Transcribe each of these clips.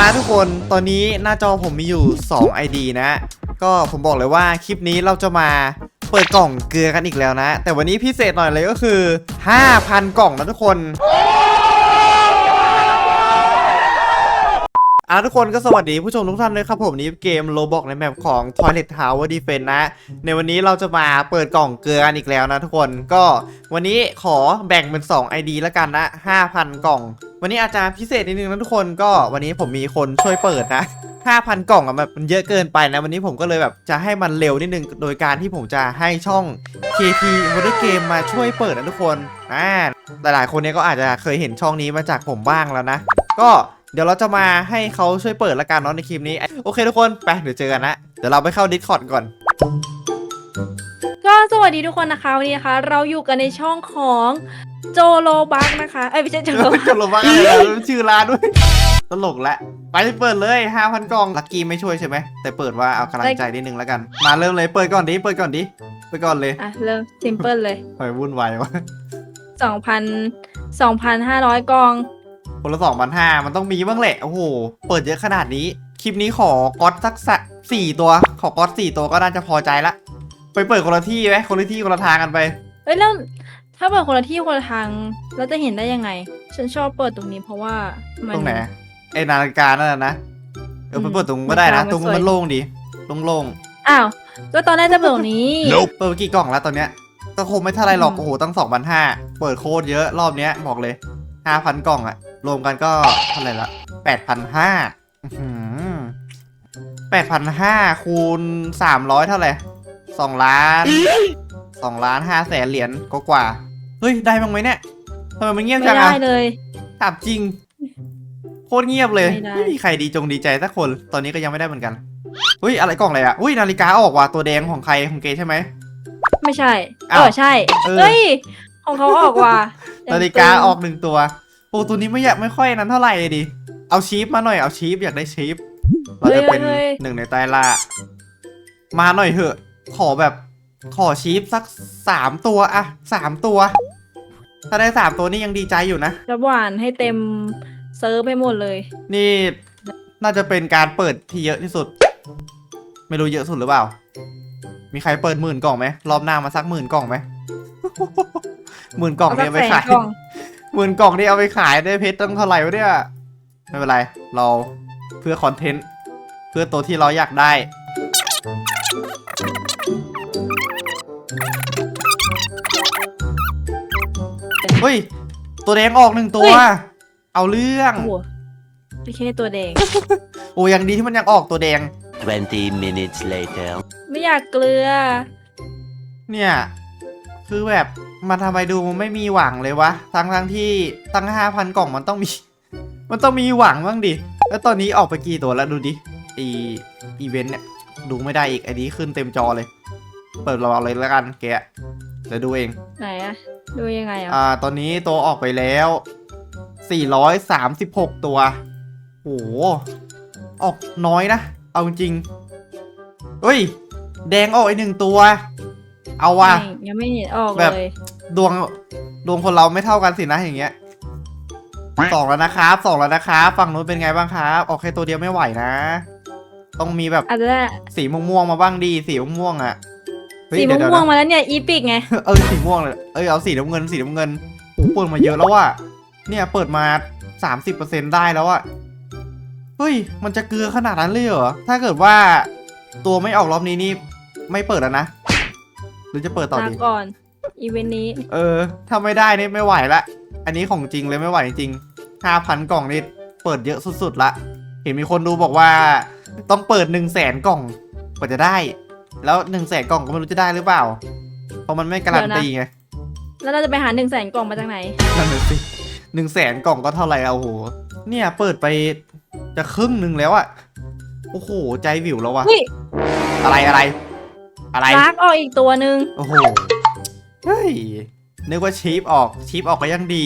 มาทุกคน ตอนนี้หน้าจอผมมีอยู่ 2 ID นะ ก็ผมบอกเลยว่าคลิปนี้เราจะมาเปิดกล่องเกลือกันอีกแล้วนะ แต่วันนี้พิเศษหน่อยเลยก็คือ 5,000 กล่องนะทุกคน อะทุกคนก็สวัสดีผู้ชมทุกท่านเลยครับผมนี้เกมโลบอกในแมปของ Toilet Tower Defense นะ ในวันนี้เราจะมาเปิดกล่องเกลือกันอีกแล้วนะทุกคนก็วันนี้ขอแบ่งเป็น 2 ID แล้วกันนะ 5,000 กล่อง วันนี้อาจจะพิเศษนิดนึงนะทุกคนก็วันนี้ผมมีคนช่วยเปิดนะ5,000 กล่องอะแบบมันเยอะเกินไปนะ วันนี้ผมก็เลยแบบจะให้มันเร็วนิดนึง โดยการที่ผมจะให้ช่อง KT m o d e r Game มาช่วยเปิดนะทุกคนอ่าหลายๆคนเนี้ก็อาจจะเคยเห็นช่องนี้มาจากผมบ้างแล้วนะ ก็ เดี๋ยวเราจะมาให้เขาช่วยเปิดละกันเนาะในคลิปนี้ โอเคทุกคน ไปเดี๋ยวเจอกันนะเดี๋ยวเราไปเข้า Discord ก่อน ก็สวัสดีทุกคนนะคะวันนี้นะคะ เราอยู่กันในช่องของโจโลบักนะคะเอ้ยไม่ใช่โจโลบัก จะลงว่าอะไรนะชื่อร้านด้วย ตลกละ ไปเปิดเลย 5,000 กล่อง ลักกี้ไม่ช่วยใช่ไหม แต่เปิดว่าเอากำลังใจนิดนึงแล้วกัน มาเริ่มเลย เปิดก่อนดิ เปิดก่อนดิ เปิดก่อนเลยอะเริ่มซิมเปิลเลยทำไมวุ่นวายวะสองพันสองพันห้าร้อยกอง คนละสองพันห้ามันต้องมีบ้างแหละ โอ้โห เปิดเยอะขนาดนี้ คลิปนี้ขอก๊อตสักสะสี่ตัว ขอก๊อตสี่ตัวก็น่าจะพอใจละ ไปเปิดคนละที่ไหมคนละที่คนละทางกันไป เอ้ยแล้วถ้าเปิดคนละที่คนละทางเราจะเห็นได้ยังไง ฉันชอบเปิดตรงนี้เพราะว่ามันตรงไหนไอ้นาฬิกานั่นน่ะนะเออไปอืมเปิดตรงนู้นก็ได้นะนาฬิกาตรงนู้นมันสวยมันโล่งดีโล่งอ้าวก็ตอนแรกจะเปิดตรงนี้ๆเปิดไปกี่กล่องแล้วตอนเนี้ยก็คงไม่เท่าไรหรอกอืมโอ้โหตั้งสองพันห้าเปิดโคตรเยอะรอบเนี้ยบอกเลยห้าพันกล่องอะ รวมกันก็เท่าไหร่ละแปดพันห้าแปดพันห้าคูณสามร้อยเท่าไหร่สองล้านสองล้านห้าแสนเหรียญก็กว่า เฮ้ย ได้บ้างไหมเนี่ยทำไมมันเงียบไม่จังได้อะเลยถามจริง โคตรเงียบเลยไม่ได้ไม่มีใครดีจงดีใจสักคน ตอนนี้ก็ยังไม่ได้เหมือนกันเฮ้ย อะไรกล่องอะไรอะอุ้ยนาฬิกาออกว่ะตัวแดงของใครของเกใช่ไหม ไม่ใช่อ้าเอวอใช่เออเฮ้ย ของเขาออกว่ะนาฬิกาออกหนึ่งตัว โอ้ตัวนี้ไม่อยากไม่ค่อยนั้นเท่าไหร่เลยดิ เอาชีฟมาหน่อยเอาชีฟอยากได้ชีฟเราจะเป็นหนึ่งในใต้ล่ามาหน่อยเถอะ ขอแบบ ขอชีฟสักสามตัวอะสามตัว ถ้าได้สามตัวนี่ยังดีใจอยู่นะ จะหวานให้เต็มเซิร์ฟไปหมดเลย นี่น่าจะเป็นการเปิดที่เยอะที่สุด ไม่รู้เยอะสุดหรือเปล่า มีใครเปิดหมื่นกล่องไหมรอบหน้ามาสักหมื่นกล่องไหม หมื่นกล่องเอาเนี่สัยกไปแสนขายกล่อง หมื่นกล่องนี่เอาไปขายได้เพชรตั้งเท่าไหร่วะเนี่ย ไม่เป็นไร เราเพื่อคอนเทนต์ เพื่อตัวที่เราอยากได้ เฮ้ย ตัวแดงออกหนึ่งตัว เฮ้ย เอาเรื่อง โอ้โหไม่ใช่ตัวแดง โอ้ยังดีที่มันยังออกตัวแดง 20 minutes later. ไม่อยากเกลือ เนี่ย คือแบบมันทำไมดูไม่มีหวังเลยวะ ทั้งทั้งๆที่ตั้งห้าพันกล่องมันต้องมี มันต้องมีหวังบ้างดิ แล้วตอนนี้ออกไปกี่ตัวแล้วดูดิอีอีเวนต์เนี่ยดูไม่ได้อีกไอ้นี้ขึ้นเต็มจอเลย เปิดเราเลยแล้วกันแกะเดี๋ยวดูเอง ไหนอะดูยังไงอะอ่า ตอนนี้ตัวออกไปแล้ว 436 ตัวโอ้โหออกน้อยนะ เอาจริงๆเฮ้ย แดงออกอีกหนึ่งตัว เอาว่ะ ไม่ยังไม่เห็นออกแบบ เลย ดวงดวงคนเราไม่เท่ากันสินะอย่างเงี้ยสองแล้วนะครับสองแล้วนะครับฝั่งนู้นเป็นไงบ้างครับออกแค่ตัวเดียวไม่ไหวนะ ต้องมีแบบอาจจะได้สีม่วงๆมาบ้างดีสีม่วงๆอะเฮ้ยสีเดี๋ยวเดี๋ยวม่วงนะๆมาแล้วเนี่ยอีปิกไง เออสีม่วงเลยเอ้ยเอาสีน้ำเงินสีน้ำเงินโอ้โหเปิดมาเยอะแล้วว่ะเนี่ยเปิดมา 30%ได้แล้วอะเฮ้ย มันจะเกลือขนาดนั้นเลยเหรอ ถ้าเกิดว่าตัวไม่ออกรอบนี้นี่ไม่เปิดแล้วนะ หรือจะเปิดต่อลาดี ก่อน อีเวนต์นี้ เออ ถ้าไม่ได้นี่ไม่ไหวละ อันนี้ของจริงเลยไม่ไหวจริงห้าพันกล่องนี่เปิดเยอะสุดๆละ เห็นมีคนดูบอกว่า ต้องเปิดหนึ่งแสนกล่องกว่าจะได้ แล้วหนึ่งแสนกล่องก็ไม่รู้จะได้หรือเปล่า เพราะมันไม่การันตีไง แล้วเราจะไปหาหนึ่งแสนกล่องมาจากไหน นั่นน่ะสิหนึ่งแสนกล่องก็เท่าไหร่เอาโห เนี่ยเปิดไปจะครึ่งหนึ่งแล้วอะโอ้โห ใจวิวแล้ววะเฮ้ย อะไรอะไร อะไร ลากออกอีกตัวหนึ่งโอ้โห เฮ้ย นึกว่าชีฟออก ชีฟออกก็ยังดี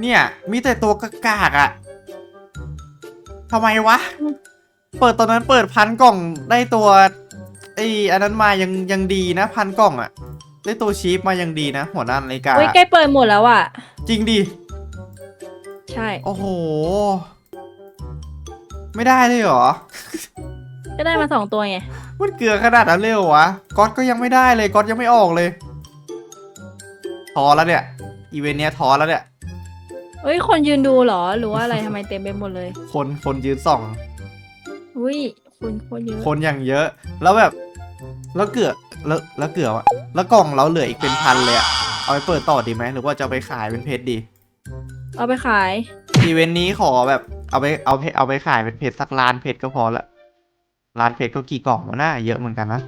เนี่ย มีแต่ตัวกากๆอะทำไมวะ เปิดตอนนั้นเปิดพันกล่องได้ตัวไอ้อันนั้นมายังยังดีนะ พันกล่องอะได้ตัวชีฟมายังดีนะ หัวหน้านาฬิกา เฮ้ยใกล้เปิดหมดแล้วอะ จริงดิ ใช่ โอ้โห ไม่ได้เลยเหรอ ก็ได้มาสองตัวไง มันเกลือขนาดนั้นเลยเหรอวะก๊อตก็ยังไม่ได้เลยก๊อตยังไม่ออกเลยท้อแล้วเนี่ย อีเวนต์เนี้ยท้อแล้วเนี่ย เฮ้ย คนยืนดูเหรอ หรือว่าอะไรทำไมเต็มไปหมดเลย คนคนยืนส่อง อุ้ยคนคนเยอะ คนอย่างเยอะ แล้วแบบ แล้วเกลือแล้วแล้วเกลือวะแล้วกล่องเราเหลืออีกเป็นพันเลยอะเอาไปเปิดต่อดีไหมหรือว่าจะเอาไปขายเป็นเพชรดีเอาไปขาย อีเวนต์นี้ขอแบบเอาไปเอาเพเอาไปขายเป็นเพชรสักล้านเพชรก็พอละล้านเพชรก็กี่กล่องวะน่าเยอะเหมือนกันนะ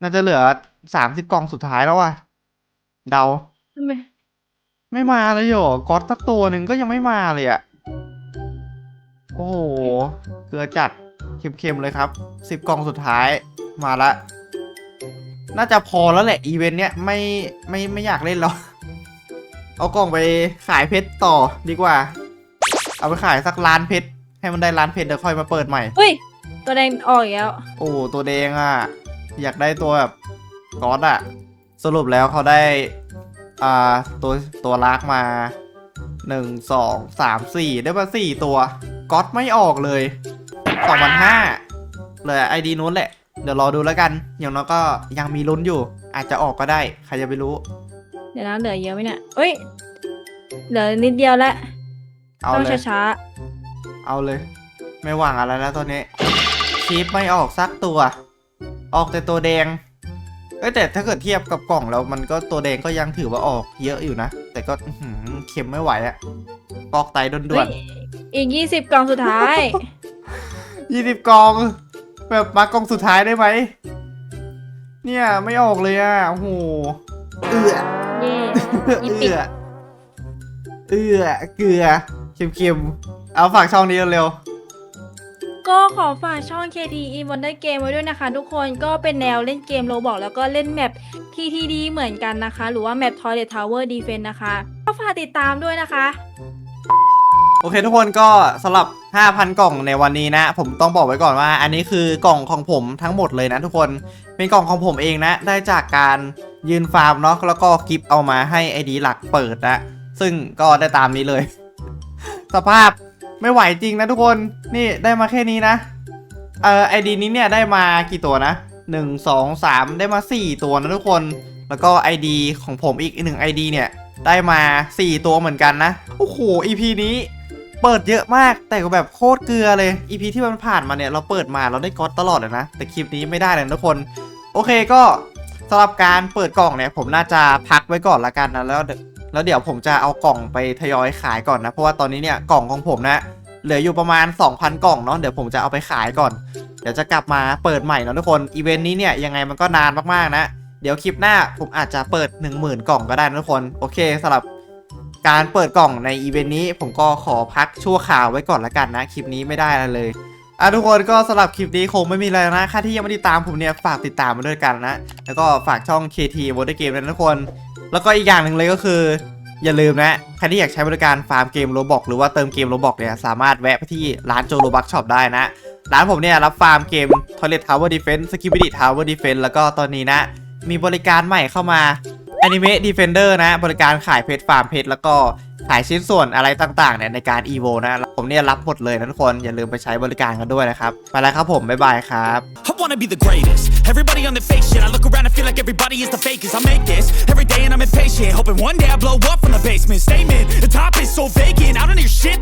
น่าจะเหลือสามสิบกล่องสุดท้ายแล้วว่ะ เดา ทำไมไม่มาเลยเหรอก๊อตสักตัวหนึ่งก็ยังไม่มาเลยอะ่ะ โอ้โห เกลือจัดเค็มๆเลยครับสิบกล่องสุดท้ายมาละ น่าจะพอแล้วแหละ อีเวนต์เนี้ยไม่ไม่ไม่อยากเล่นแล้ว เอากล่องไปขายเพชรต่อดีกว่า เอาไปขายสักล้านเพชรให้มันได้ล้านเพชรเดี๋ยวค่อยมาเปิดใหม่ เฮ้ย ตัวแดงออกอีกแล้ว โอ้ตัวแดงอะ อยากได้ตัวแบบก๊อตอะสรุปแล้วเขาได้ อ่า ตัวตัวลากมาหนึ่งสองสามสี่ได้มาสี่ตัวก๊อตไม่ออกเลยสองพันห้าเลยไอดีนู้นแหละ เดี๋ยวรอดูแล้วกัน อย่างน้อยก็ยังมีลุ้นอยู่ อาจจะออกก็ได้ ใครจะไปรู้ เดี๋ยวนะเหลือเยอะไหมเนี่ยเฮ้ย เหลือนิดเดียวแล้วเอาต้องเลยช้าเอาเลย ไม่หวังอะไรแล้วตอนนี้ชีฟไม่ออกสักตัว ออกแต่ตัวแดงเอ้ยแต่ถ้าเกิดเทียบกับกล่องแล้วมันก็ตัวแดงก็ยังถือว่าออกเยอะอยู่นะ แต่ก็อื้อหือเค็มไม่ไหวอะกอกไตๆด่เฮ้วยนอีกยี่สิบกล่องสุดท้ายๆยี่สิบกองแบบมากล่องสุดท้ายได้ไหมเนี่ยไม่ออกเลยอะโอ้โหเอือเย่อีเอืปิกอเอือเกลือเค็มๆเอาฝากช่องนี้เร็ว ก็ขอฝากช่อง KT e Wonder Game ไว้ด้วยนะคะ ทุกคนก็เป็นแนวเล่นเกมโรบอกแล้วก็เล่นแมป TTD เหมือนกันนะคะ หรือว่าแมป Toilet Tower Defense นะคะ ก็ฝากติดตามด้วยนะคะ โอเคทุกคนก็สำหรับ 5,000 กล่องในวันนี้นะ ผมต้องบอกไว้ก่อนว่า อันนี้คือกล่องของผมทั้งหมดเลยนะทุกคนเป็นกล่องของผมเองนะ ได้จากการยืนฟาร์มเนาะแล้วก็กิฟเอามาให้ไอดีหลักเปิดนะซึ่งก็ได้ตามนี้เลย สภาพ ไม่ไหวจริงนะทุกคนนี่ได้มาแค่นี้นะ เอ่อไอดีนี้เนี่ยได้มากี่ตัวนะ 1 2 3 ได้มา 4 ตัวนะทุกคน แล้วก็ ID ของผมอีกหนึ่ง ID เนี่ย ได้มา 4 ตัวเหมือนกันนะ โอ้โห EP นี้เปิดเยอะมากแต่ก็แบบโคตรเกลือเลย EP ที่มันผ่านมาเนี่ยเราเปิดมาเราได้ก๊อตตลอดเลยนะ แต่คลิปนี้ไม่ได้เลยทุกคน โอเคก็สำหรับการเปิดกล่องเนี่ยผมน่าจะพักไว้ก่อนละกันนะแล้ว แล้วเดี๋ยวผมจะเอากล่องไปทยอยขายก่อนนะ เพราะว่าตอนนี้เนี่ยกล่องของผมนะเหลืออยู่ประมาณ 2,000 กล่องเนาะเดี๋ยวผมจะเอาไปขายก่อน เดี๋ยวจะกลับมาเปิดใหม่เนาะทุกคนอีเวนต์นี้เนี่ยยังไงมันก็นานมากๆนะ เดี๋ยวคลิปหน้าผมอาจจะเปิด 10,000 กล่องก็ได้นะทุกคนโอเคสำหรับการเปิดกล่องในอีเวนต์นี้ผมก็ขอพักชั่วข่าวไว้ก่อนละกันนะคลิปนี้ไม่ได้ะเลยอะทุกคนก็สำหรับคลิปนี้คงไม่มีอะไรนะค่าที่ยังไม่ติดตามผมเนี่ยฝากติดตามมาด้วยกันนะ แล้วก็ฝากช่อง KT w o r d Game ด้วยนะทุกคน แล้วก็อีกอย่างหนึ่งเลยก็คือ อย่าลืมนะใครที่อยากใช้บริการฟาร์มเกมโรบอกหรือว่าเติมเกมโรบอกเนี่ยสามารถแวะไปที่ร้านโจโรบักช็อปได้นะ ร้านผมเนี่ยรับฟาร์มเกม Toilet Tower Defense Skibidi Tower Defense แล้วก็ตอนนี้นะ มีบริการใหม่เข้ามา Anime Defender นะ บริการขายเพชรฟาร์มเพชรแล้วก็ขายชิ้นส่วนอะไรต่างๆเนี่ยในการ EVO นะ ผมเนี่ยรับหมดเลยนะทุกคน อย่าลืมไปใช้บริการกันด้วยนะครับ ไปแล้วครับผม บ๊ายบายครับ I wanna be the greatest. Everybody on the fake shit. I look around and feel like everybody is the fakest. I make this every day and I'm impatient. Hoping one day I blow up from the basement. Statement, the top is so vacant. I don't hear shit.